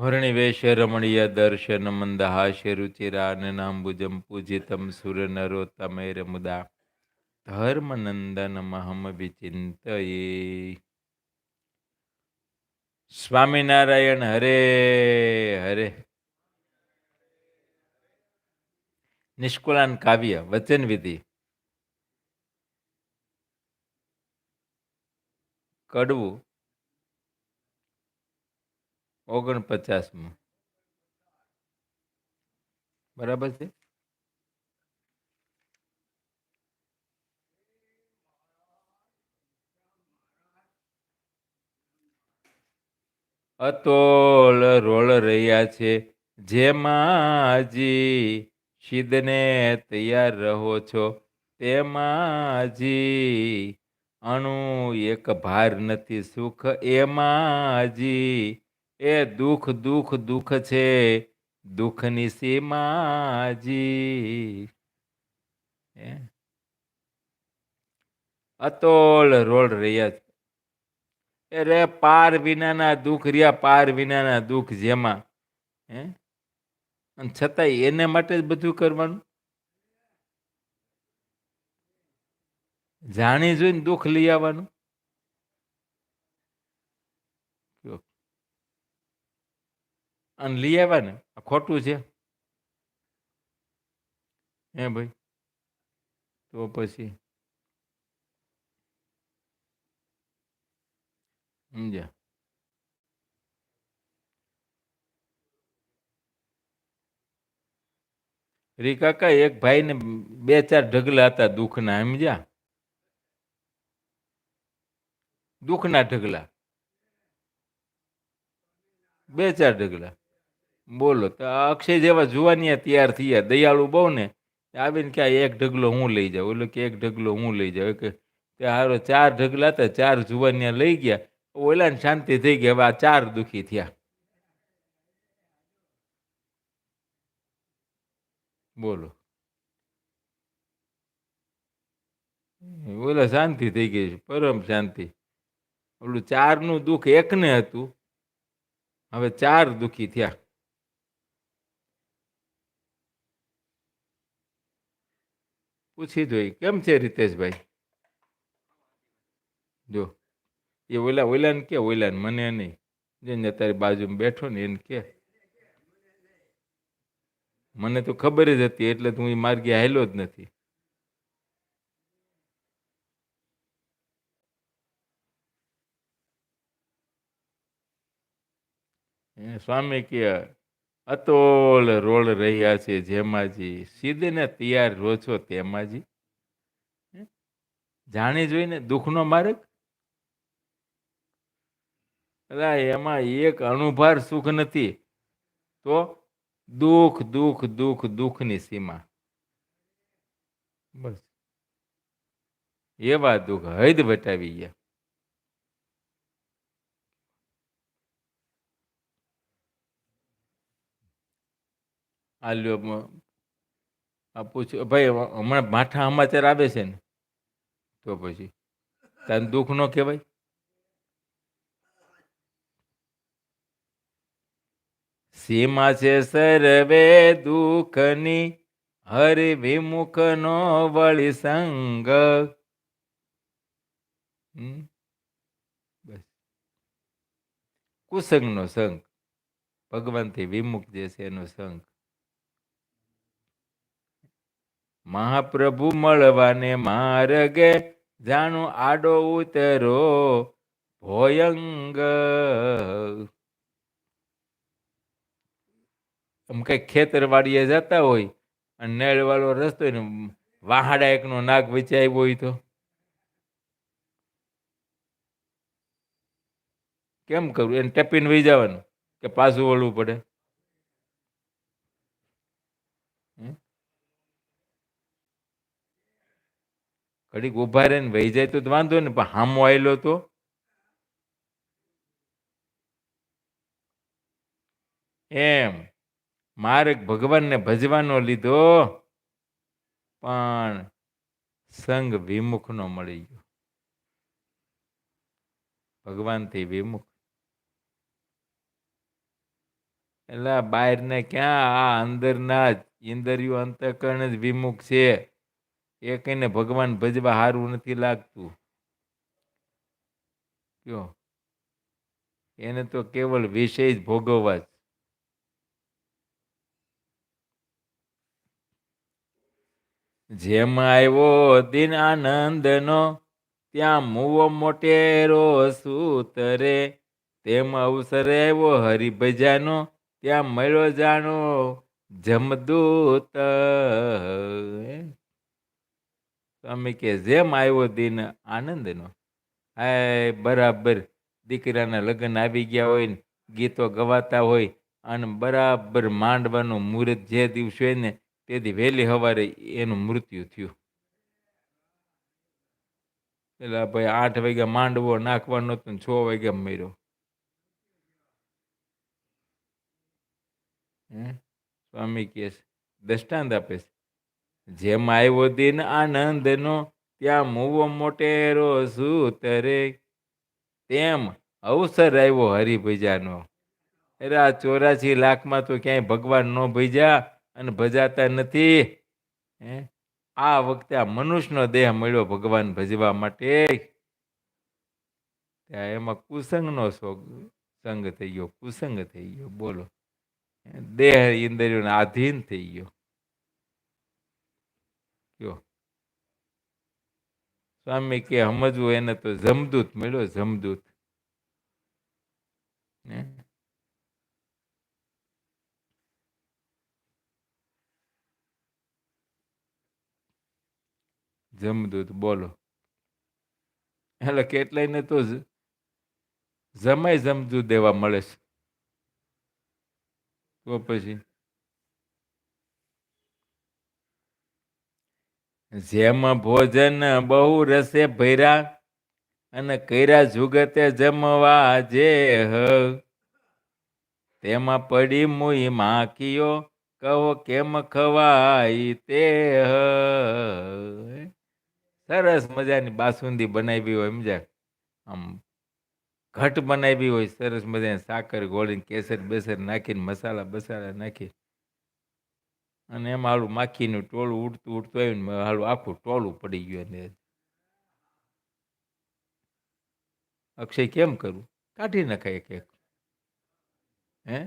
વર્ણિવેશ રમણીય દર્શન મંદહાશે રુચિરાનનાંબુજમ પૂજિતમ સુરનરોત્તમૈર મુદા ધર્મનંદન મહમ વિચિંતયે સ્વામિનારાયણ હરે હરે નિષ્કુળાન કાવ્ય વચન વિધિ કડવું ઓગણપચાસમું. બરાબર છે? અતોલ રોળ રહ્યા છે જેમાજી શીદને તૈયાર રહો છો. તેમાજી અણુ એક ભાર નથી સુખ એમાજી એ દુઃખ દુઃખ દુઃખ છે. દુઃખની સીમાજી. અતોલ રોડ રહ્યા છે. અરે પાર વિનાના દુઃખ રહ્યા, પાર વિનાના દુઃખ જેમાં. હે? અને છતાંય એને માટે જ બધું કરવાનું? જાણી જોઈને દુઃખ લઈ આવવાનું? અને લઈ આવ્યા ને? આ ખોટું છે. હે ભાઈ? તો પછી સમજ્યા? રી કાકા, એક ભાઈ ને બે ચાર ઢગલા હતા દુઃખના, સમજ્યા? દુઃખના ઢગલા. બે ચાર ઢગલા. બોલો, તો અક્ષય જેવા જુવાનિયા તૈયાર થયા, દયાળુ બહુ ને આવીને કે એક ઢગલો હું લઈ જાઉં, ઓલો કે એક ઢગલો હું લઈ જાઉં, કે તે હારો ચાર ઢગલા હતા, ચાર જુવાનિયા લઈ ગયા, ઓલાને શાંતિ થઈ ગઈ, હવે આ ચાર દુઃખી થયા. બોલો. ઓલા શાંતિ થઈ ગઈ છે, પરમ શાંતિ. ઓલું ચારનું દુઃખ એકને હતું, હવે ચાર દુઃખી થયા. પૂછી જોઈ. કેમ છે રીતેશભાઈ? જો, એ ઓલા, ઓલાને કે, ઓલાને, મને નહીં. જેને તારી બાજુમાં બેઠો ને એને કે. મને તો ખબર જ હતી, એટલે હું એ માર્ગે હાલ્યો જ નથી. સ્વામી કે અતોલ રોળ રહ્યા છે જેમાજી. સીધે તૈયાર રો છો તેમાજી. જાણી જોઈને દુઃખનો માર્ગ? એમાં એક અણુભાર સુખ નથી. તો દુઃખ દુઃખ દુઃખ, દુઃખની સીમા. બસ. એવા દુઃખ હૈદ વટાવી ગયા. આ લ્યો આ પૂછ્યું ભાઈ હમણાં માઠા સમાચાર આવે છે ને, તો પછી, તને દુઃખ ન કહેવાય? સીમા છે સર્વે દુઃખની, હરિ વિમુખ નો વળી સંગ. બસ. કુસંગનો સંગ. ભગવાનથી વિમુખ જે છે એનો સંગ. મહાપ્રભુ મળવાને માર્ગે જાણું આડો ઉતરો ભોયંગ. આમ કઈ ખેતર વાડીએ જતા હોય અને નેળવાળો રસ્તો હોય ને, વાહાડા એકનો નાગ વચ્ચે આવ્યો હોય તો. કેમ કરવું એને ટેપીને વહી જવાનું કે પાછું વળવું પડે? ઘડીક ઊભા રહે ને વહી જાય તો વાંધો ને, પણ હામો આવેલો તો? એમ માર્ગ ભગવાનને ભજવાનો લીધો, પણ સંગ વિમુખનો મળી ગયો. ભગવાનથી વિમુખ. એટલે બહારને ક્યાં આ અંદરના જ ઇન્દ્રિયો અંતકરણ જ વિમુખ છે? એ કહીને ભગવાન ભજવા સારું નથી લાગતું. કયો? એને તો કેવળ વિષય જ ભોગવવા જ. જેમ આવ્યો દિન આનંદનો, ત્યાં મુવો મોટેરો સૂતરે, તેમ અવસર આવ્યો હરિભજાનો, ત્યાં મળ્યો જાણો જમદૂત. સ્વામી કે જેમ આવ્યો દિન આનંદનો. હાય, બરાબર. દીકરાના લગ્ન આવી ગયા હોય ને, ગીતો ગવાતા હોય અને બરાબર માંડવાનું મુહૂર્ત જે દિવસે હોય ને તેથી વહેલી સવારે એનું મૃત્યુ થયું. એટલે ભાઈ આઠ વાગ્યા માંડવો નાખવાનો હતો છ વાગ્યા મર્યો. સ્વામી છે, દ્રષ્ટાંત આપે છે. જેમ આવ્યો દિન આનંદનો, ત્યાં મૂવો મોટેરો સૂતરે તેમ અવસર આવ્યો હરિભજાનો. અરે આ ચોરાસી લાખમાં તો ક્યાંય ભગવાન ન ભજ્યા અને ભજાતા નથી. હે? આ વખતે આ મનુષ્યનો દેહ મળ્યો ભગવાન ભજવા માટે. ત્યાં એમાં કુસંગનો સંગ થઈ ગયો, કુસંગ થઈ ગયો. બોલો. દેહ ઇન્દ્રિયોને આધીન થઈ ગયો. કયો સ્વામી કે સમજવું એને તો જમદૂત મળ્યો, જમદૂત. ને જમદૂત બોલો. એટલે કેટલાયને તો જમાય જમદૂત દેવા મળે છે. તો પછી? જેમ ભોજન બહુ રસે ભૈરા અને કર્યા જુગતે જમવા જે હ. તેમાં પડી મુઈ માખીઓ, કહો કેમ ખવાય તે હ. સરસ મજાની બાસુંદી બનાવી હોય સમજ્યા આમ ઘટ બનાવી હોય, સરસ મજાની સાકર ગોળીને કેસર બેસર નાખીને મસાલા બસાલા નાખી અને એમાં હાલું માખીનું ટોળું ઉડતું ઉડતું આવ્યું ને હાલું આખું ટોળું પડી ગયું એને. અક્ષય કેમ કરવું કાઢી નાખાય એક એક. હે?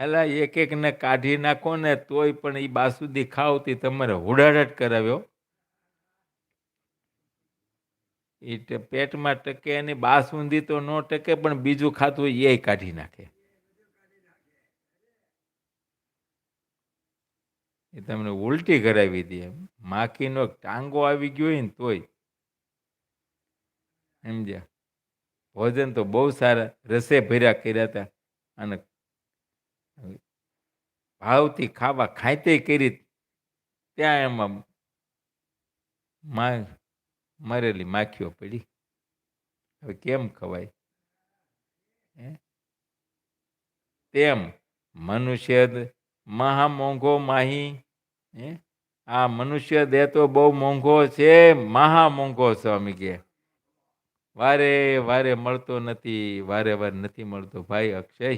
એલા એક એક ને કાઢી નાખો ને તોય પણ એ બાસુદી ખાવતી તમારે હુડાડાટ કરાવ્યો એ પેટમાં ટકે એની બાસુંદી તો ન ટકે પણ બીજું ખાતું એ કાઢી નાખે. એ તમને ઉલટી કરાવી દે. માખીનો ટાંગો આવી ગયો હોય ને તોય. સમજ્યા? ભોજન તો બહુ સારા રસે ભર્યા કર્યા હતા અને ભાવથી ખાવા ખાઈતે કરી ત્યાં એમાં મા મરેલી માખીઓ પડી. હવે કેમ ખવાય? તેમ મનુષ્ય મહા મોંઘો માહી હે? આ મનુષ્ય દેહ તો બહુ મોંઘો છે, મહા મોંઘો સ્વામી કે. વારે વારે મળતો નથી, વારે વારે નથી મળતો. ભાઈ અક્ષય.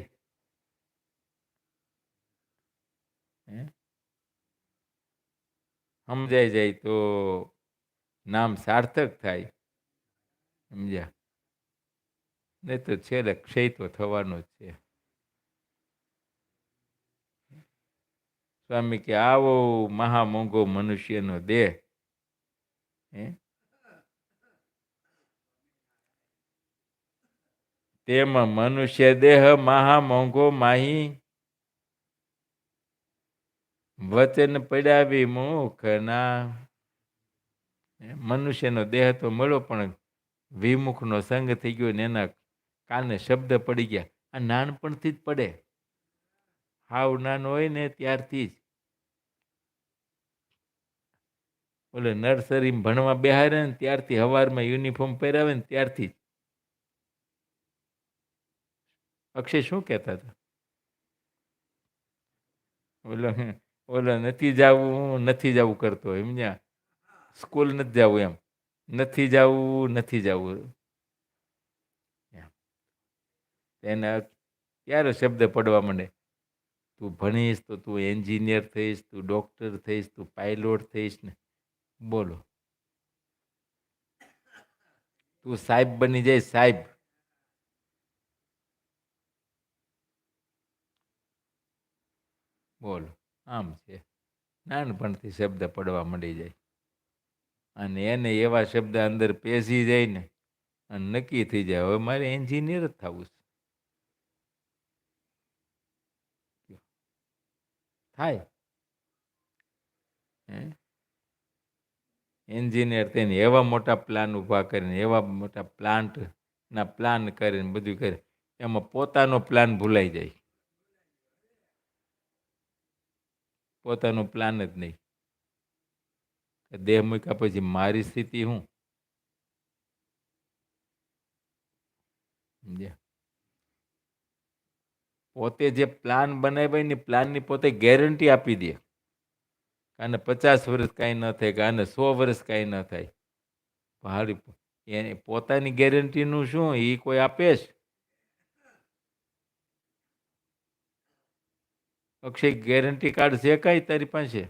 સમજાઈ જાય તો નામ સાર્થક થાય. સમજ્યા? નહીં તો છેલ્લે ક્ષય તો થવાનો જ છે. સ્વામી કે, આવો મહામોંઘો મનુષ્યનો દેહ. તેમાં મનુષ્ય દેહ મહામોંઘો માહી વચન પડાવી મુખના મનુષ્યનો દેહ તો મળ્યો, પણ વિમુખનો સંગ થઈ ગયો ને એના કાને શબ્દ પડી ગયા. આ નાનપણથી જ પડે. હાવ નાનો હોય ને ત્યારથી જ. ઓલે નર્સરીમાં ભણવા બેહારે ને ત્યારથી હવારમાં યુનિફોર્મ પહેરાવે ને ત્યારથી જ. અક્ષય શું કહેતા હતા? ઓલો ઓલો નથી જવું નથી જવું કરતો સમજ્યા સ્કૂલ નથી જવું એમ. નથી જવું નથી જવું. એને ક્યારે શબ્દ પડવા માંડે? તું ભણીશ તો તું એન્જિનિયર થઈશ, તું ડૉક્ટર થઈશ, તું પાયલોટ થઈશ ને. બોલો. તું સાહેબ બની જાય, સાહેબ. બોલો, આમ છે. નાનપણથી શબ્દ પડવા મળી જાય. અને એને એવા શબ્દ અંદર પેસી જાય ને, અને નક્કી થઈ જાય, હવે મારે એન્જિનિયર જ થવું છે. થાય. હે? એન્જિનિયર થઈને એવા મોટા પ્લાન ઊભા કરીને, એવા મોટા પ્લાન્ટના પ્લાન કરીને બધું કરે, એમાં પોતાનો પ્લાન ભૂલાઈ જાય. પોતાનો પ્લાન જ નહીં. દેહ મૂક્યા પછી મારી સ્થિતિ સમજ્યા? પોતે જે પ્લાન બનાવ્યા ને પ્લાનની પોતે ગેરંટી આપી દે. આને પચાસ વર્ષ કાંઈ ન થાય કે આને સો વર્ષ કાંઈ ન થાય. હારી એને પોતાની ગેરંટીનું શું? એ કોઈ આપે છે અક્ષય, ગેરંટી કાર્ડ છે કાંઈ તારી પાસે?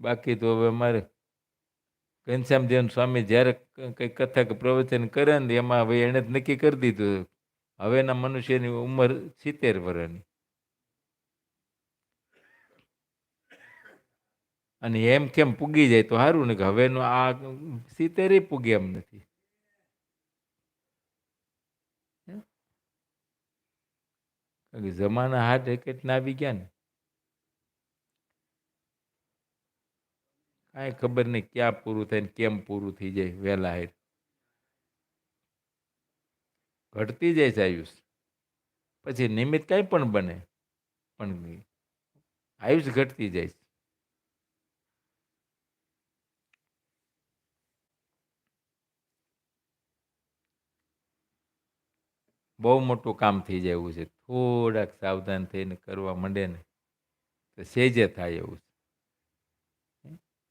બાકી તો હવે મારે ઘનશ્યામદેવ સ્વામી જ્યારે કંઈક કથા કે પ્રવચન કરે ને એમાં હવે એણે જ નક્કી કરી દીધું હવેના મનુષ્યની ઉંમર સિત્તેર વર્ષની. અને એમ કેમ પૂગી જાય તો સારું ને કે હવેનું આ સિત્તેરે પૂગે એમ નથી. જમાના હાથ રેકેટના આવી ગયા ને. કાંઈ ખબર નહીં ક્યાં પૂરું થાય ને કેમ પૂરું થઈ જાય વહેલા હેર ઘટતી જાય છે આયુષ. પછી નિમિત્ત કાંઈ પણ બને, પણ આયુષ ઘટતી જાય છે. બહુ મોટું કામ થઈ જાય એવું છે. થોડાક સાવધાન થઈને કરવા માંડે ને તો સેજે થાય એવું છે.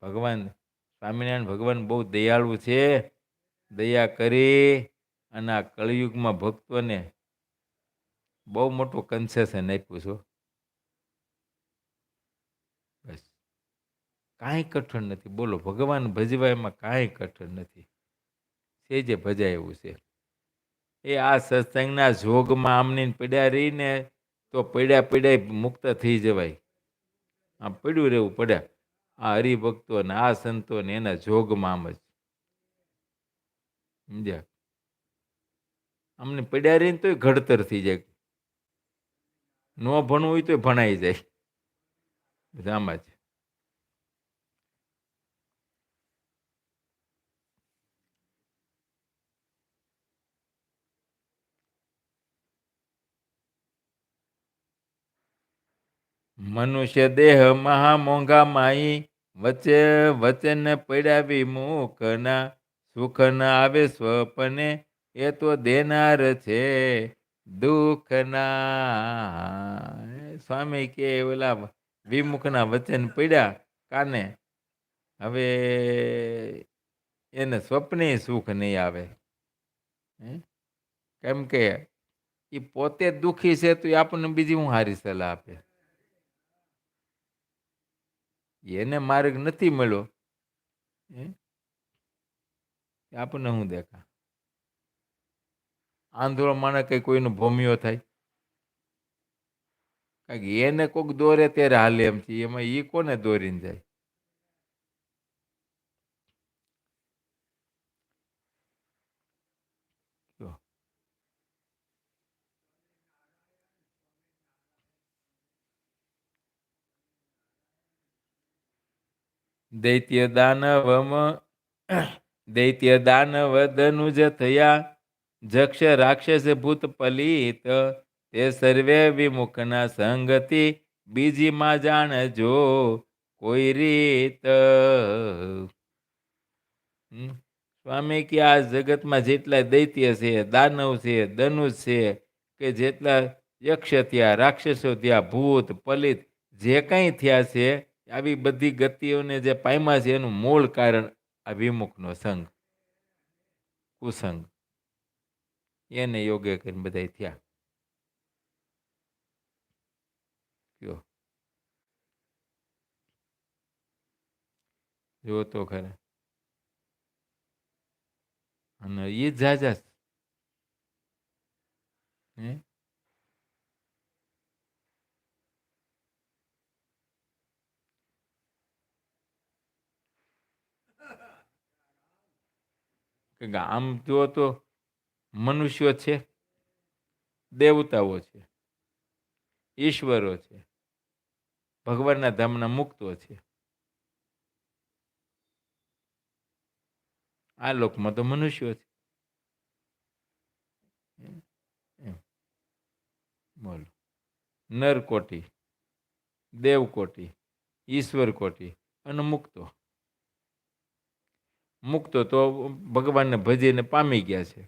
ભગવાન સ્વામિનારાયણ ભગવાન બહુ દયાળુ છે. દયા કરી અને આ કળિયુગમાં ભક્તોને બહુ મોટું કન્સેશન આપ્યું છો બસ. કાંઈ કઠણ નથી. બોલો, ભગવાન ભજવા એમાં કાંઈ કઠણ નથી. છે જે ભજાય એવું છે. એ આ સત્સંગના જોગમાં આમની પડ્યા રહીને તો પડ્યા પડ્યા મુક્ત થઈ જવાય. આમ પડ્યું રહેવું પડ્યા આ હરિભક્તો ને આ સંતો ને એના જોગમાં જ. સમજ્યા? અમને પડ્યા રહીને તોય ઘડતર થઈ જાય. ન ભણવું હોય તો ભણાઈ જાય. બધા આમાં જ. મનુષ્ય દેહ મહા મોંઘા માઈ વચ્ચે વચન પડ્યા મુખના સુખ ન આવે સ્વપને, એ તો દેનાર છે, દુઃખના. સ્વામી કે ઓલા વિમુખના વચન પડ્યા કાને? હવે એને સ્વપ્ને સુખ નહીં આવે. કેમ કે એ પોતે દુઃખી છે તો એ આપણને બીજી હું સારી સલાહ આપે? એને માર્ગ નથી મળ્યો આપણને શું દેખા આંધળો માણે કઈ કોઈનો ભોમિયો થાય? કારણ કે એને કોઈક દોરે ત્યારે હાલે એમ છે, એમાં એ કોને દોરીને જાય? દૈત્ય દાનવમ દૈત્ય દાનવ ધનુજ થયા, જક્ષ રાક્ષસ ભૂત પલિત, તે સર્વે વિમુખના સંગતિ બીજીમાં જાણજો કોઈ રીત. સ્વામી કે આ જગતમાં જેટલા દૈત્ય છે, દાનવ છે, ધનુષ છે, કે જેટલા યક્ષ થયા, રાક્ષસો થયા, ભૂત, પલિત, જે કંઈ થયા છે આવી બધી ગતિઓને જે પામ્યા છે, એનું મૂળ કારણ આ વિમુખનો સંગ, કુસંગ. એને યોગે કરીને બધા થયા. કયો? જો તો ખરા. અને એ જાજા. હે? કે આમ જુઓ તો મનુષ્યો છે, દેવતાઓ છે, ઈશ્વરો છે, ભગવાનના ધામના મુક્તો છે. આ લોકમાં તો મનુષ્યો છે. બોલો. નર કોટી, દેવ કોટી, ઈશ્વર કોટી અને મુક્તો. મુક્તો તો ભગવાનને ભજીને પામી ગયા છે.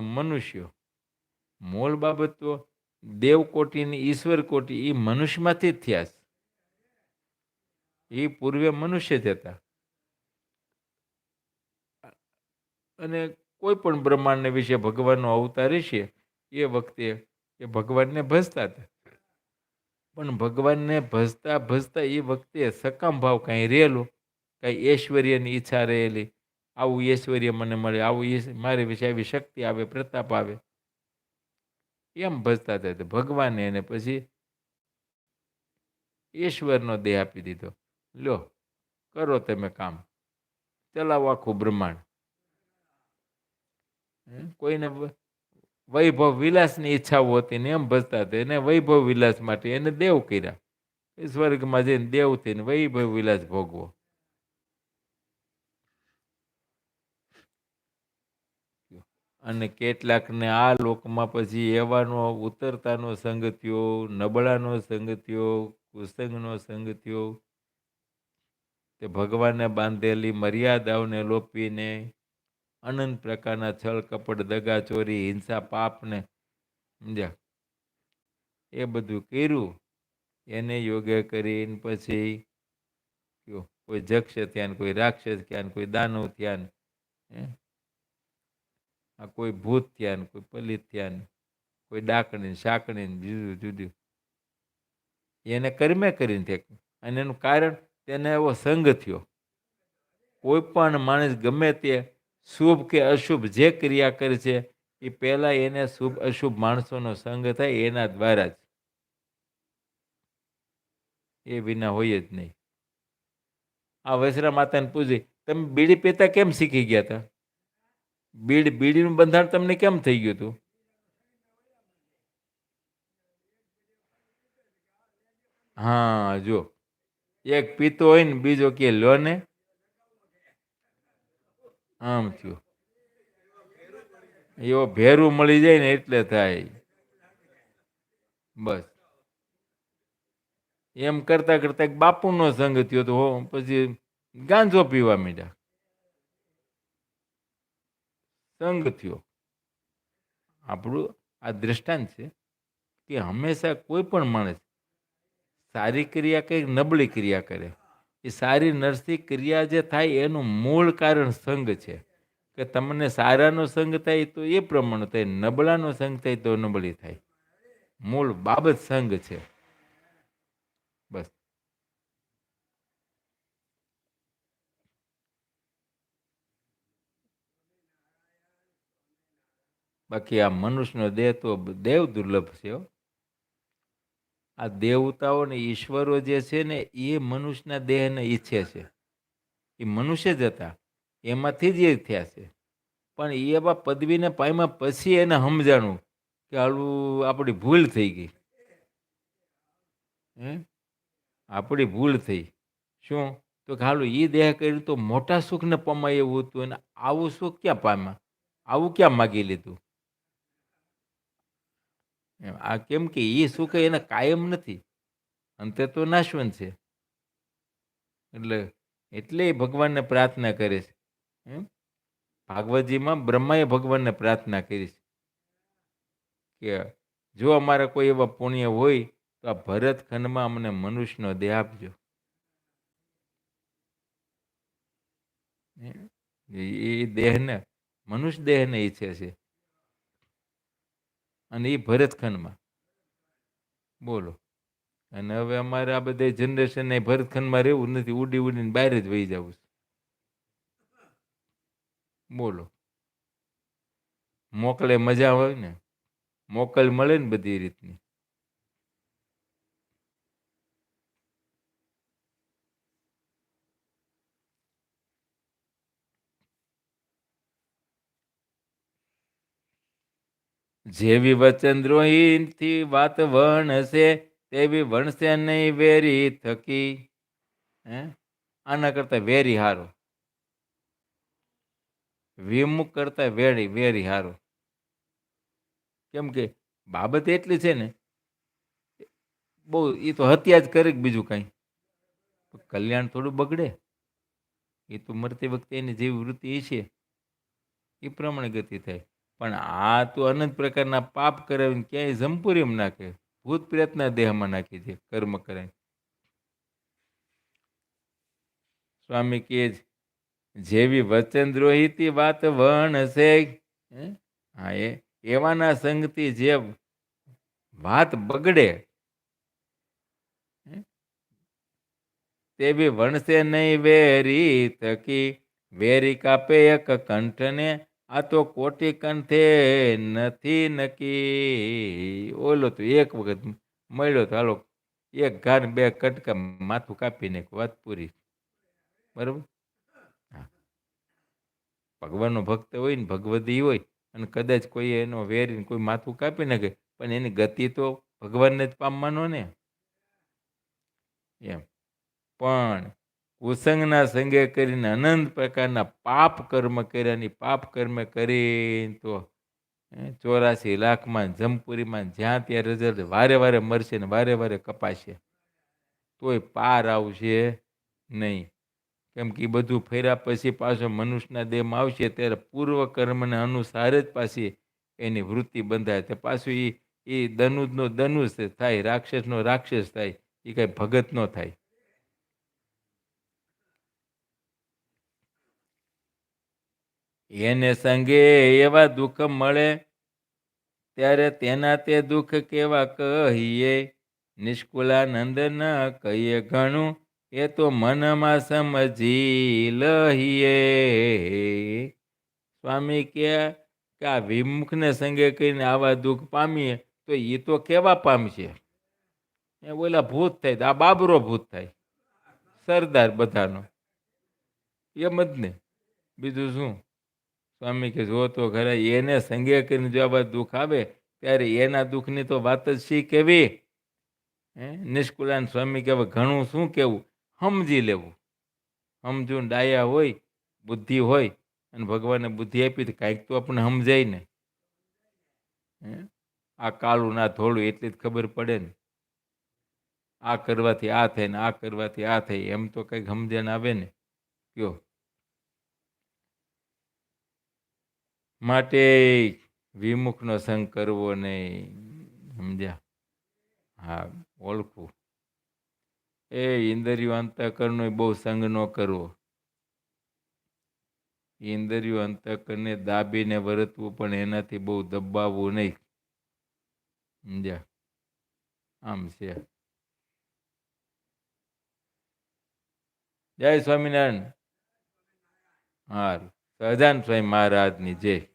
મનુષ્યો મૂળ બાબત તો દેવ કોટી ને ઈશ્વર કોટી એ મનુષ્યમાંથી જ થયા છે. એ પૂર્વે મનુષ્ય જ હતા. અને કોઈ પણ બ્રહ્માંડને વિશે ભગવાનનો અવતાર છે એ વખતે એ ભગવાનને ભજતા હતા. પણ ભગવાનને ભજતા ભજતા એ વખતે સકામ ભાવ કાંઈ રહેલો? કાંઈ ઐશ્વર્યની ઈચ્છા રહેલી? આવું ઐશ્વર્ય મને મળે, આવું એ મારી વિશે આવી શક્તિ આવે, પ્રતાપ આવે. એમ ભજતા તો? ભગવાને એને પછી ઈશ્વરનો દેહ આપી દીધો. લ્યો, કરો તમે કામ. ચલાવો આખું બ્રહ્માંડ? કોઈને વૈભવ વિલાસની ઈચ્છાઓ હતી ને એમ ભજતા હતા. એને વૈભવ વિલાસ માટે એને દેવ કર્યા. સ્વર્ગમાં જઈને દેવ થઈને વૈભવ વિલાસ ભોગવો. અને કેટલાકને આ લોકમાં પછી એવાનો ઉતરતાનો સંગ થયો, નબળાનો સંગ થયો, કુસંગનો સંગ થયો. તે ભગવાને બાંધેલી મર્યાદાઓને લોપીને અનંત પ્રકારના છળ કપટ, દગા, ચોરી, હિંસા પાપને સમજ્યા? એ બધું કર્યું. એને યોગ્ય કરીને પછી કોઈ જક્ષ થયા ને કોઈ રાક્ષસ થયા ને કોઈ દાનવ થયા ને, હે? આ કોઈ ભૂત થયા ને કોઈ પલિત થયા ને, કોઈ ડાકણી શાકણી જુદું જુદું. એને કર્મે કરીને થયા. અને એનું કારણ તેને એવો સંગ થયો. કોઈ પણ માણસ ગમે તે શુભ કે અશુભ જે ક્રિયા કરે છે, એ પહેલાં એને શુભ અશુભ માણસોનો સંગ થાય, એના દ્વારા જ. એ વિના હોય જ નહીં. આ વસરા માતાને પૂછી, તમે બીડી પીતા કેમ શીખી ગયા હતા બીડ, બીડીનું બંધાણ તમને કેમ થઈ ગયું હતું હા જો એક પીતો હોય ને બીજો કે લો ને આમ થયું. એવો ભેરું મળી જાય ને એટલે થાય. બસ. એમ કરતા કરતા બાપુનો સંગ થયો તો પછી ગાંજો પીવા માંડ્યા. સંગ થયો. આપણું આ દ્રષ્ટાંત છે કે હંમેશા કોઈ પણ માણસ સારી ક્રિયા કંઈક નબળી ક્રિયા કરે. એ સારી નરસી ક્રિયા જે થાય એનું મૂળ કારણ સંગ છે. કે તમને સારાનો સંગ થાય તો એ પ્રમાણે થાય, નબળાનો સંગ થાય તો નબળી થાય. મૂળ બાબત સંગ છે. બસ. બાકી આ મનુષ્યનો દેહ તો દેવ દુર્લભ છે. આ દેવતાઓ ને ઈશ્વરો જે છે ને, એ મનુષ્યના દેહને ઈચ્છે છે. એ મનુષ્ય જ હતા. એમાંથી જ એ થયા છે. પણ એ એવા પદવીને પામ્યા પછી એને સમજાણું કે હાલું આપણી ભૂલ થઈ ગઈ. હે? આપણી ભૂલ થઈ. શું? તો કે હાલું એ દેહ કર્યું તો મોટા સુખને પમાય એવું હતું અને આવું સુખ ક્યાં પામ્યા? આવું ક્યાં માગી લીધું? એમ, આ કેમ કે એ સુખ એને કાયમ નથી. અંતે તો નાશવંત છે. એટલે એટલે એ ભગવાનને પ્રાર્થના કરે છે. એમ? ભાગવતજીમાં બ્રહ્માએ ભગવાનને પ્રાર્થના કરી છે કે જો અમારા કોઈ એવા પુણ્ય હોય, તો આ ભરતખંડમાં અમને મનુષ્યનો દેહ આપજો. એ દેહને, મનુષ્ય દેહને ઈચ્છે છે. અને એ ભરતખંડમાં. બોલો. અને હવે અમારે આ બધા જનરેશન ભરતખંડમાં રહેવું નથી. ઉડી ઉડીને બહાર જ વહી જવું છે. બોલો. મોકલે મજા હોય ને. મોકલ મળે ને બધી રીતની. જેવી વચનદ્રોહીથી વાત વણશે, તેવી વણશે નહીં વેરી થકી. હે? આના કરતા વેરી હારો. વિમુખ કરતા વેરી વેરી હારો. કેમ કે બાબત એટલી છે ને, બહુ એ તો હત્યા જ કરે બીજું કાંઈ. કલ્યાણ થોડું બગડે. એ તો મરતી વખતે એની જેવી વૃત્તિ છે. એ પ્રમાણે ગતિ થાય. પણ આ તો અનંત પ્રકારના પાપ કરાવીને ક્યાંય જંપુરીમ નાખે? ભૂત પ્રેતના દેહમાં નાખી દે કર્મ કરે સ્વામી કે જેવી વચનદ્રોહીતી વાત વણ હશે હા? એ, એવાના સંગથી જે વાત બગડે તેવી વણશે નહીં વેરી થકી, વેરી કાપે એક કંઠને આ તો કોટી કંઠે નથી નકી ઓલો તો એક વખત મળ્યો તો હાલો, એક ઘાર બે કટકા માથું કાપીને વાત પૂરી. બરાબર? ભગવાનનો ભક્ત હોય ને ભગવદી હોય અને કદાચ કોઈ એનો વેરીને કોઈ માથું કાપી નાખે, પણ એની ગતિ તો ભગવાનને જ પામવાનો ને. એમ. પણ કુસંગના સંગે કરીને અનંત પ્રકારના પાપ કર્મ કર્યાની પાપ કર્મ કરીને તો ચોરાસી લાખમાં જમપુરીમાં જ્યાં ત્યાં રિઝલ્ટ વારે વારે મરશે ને વારે વારે કપાશે. તોય પાર આવશે નહીં. કેમ કે બધું ફેર્યા પછી પાછો મનુષ્યના દેહમાં આવશે ત્યારે પૂર્વ કર્મને અનુસાર જ પાછી એની વૃત્તિ બંધાય. તો પાછું એ એ દનુજનો દનુજ થાય, રાક્ષસનો રાક્ષસ થાય એ કાંઈ ભગત ન થાય. એને સંગે એવા દુઃખ મળે, ત્યારે તેના તે દુઃખ કેવા કહીએ? નિષ્કુલાનંદ ન કહીએ ઘણું, એ તો મનમાં સમજી લહીએ. સ્વામી કે આ વિમુખને સંગે કરીને આવા દુઃખ પામીએ, તો એ તો કેવા પામશે? એ બોલા ભૂત થાય, આ બાબરો ભૂત થાય, સરદાર બધાનો. એમ જ ને. બીજું શું? સ્વામી કે, જો તો ઘરે એને સંગે કરીને જો આ દુઃખ આવે, ત્યારે એના દુઃખની તો વાત જ શી કેવી? હે? નિષ્કુલાન સ્વામી કહેવાય ઘણું શું કેવું? સમજી લેવું. સમજું ડાયા હોય, બુદ્ધિ હોય, અને ભગવાને બુદ્ધિ આપી તો કાંઈક તો આપણને સમજાય ને. આ કાળું ના ધોળું એટલી જ ખબર પડે ને. આ કરવાથી આ થાય ને આ કરવાથી આ થાય, એમ તો કંઈક સમજણ આવે ને. કયો? માટે વિમુખનો સંગ કરવો નહીં. સમજ્યા? હા, ઓળખું. એ ઇન્દ્રિયો અંતકરણનો બહુ સંગ ન કરવો. ઇન્દ્રિયો અંતકરણને દાબીને વર્તવું પણ એનાથી બહુ દબાવવું નહીં. સમજ્યા? આમ છે. જય સ્વામિનારાયણ. હાર. સહજાન સ્વામી મહારાજની જય.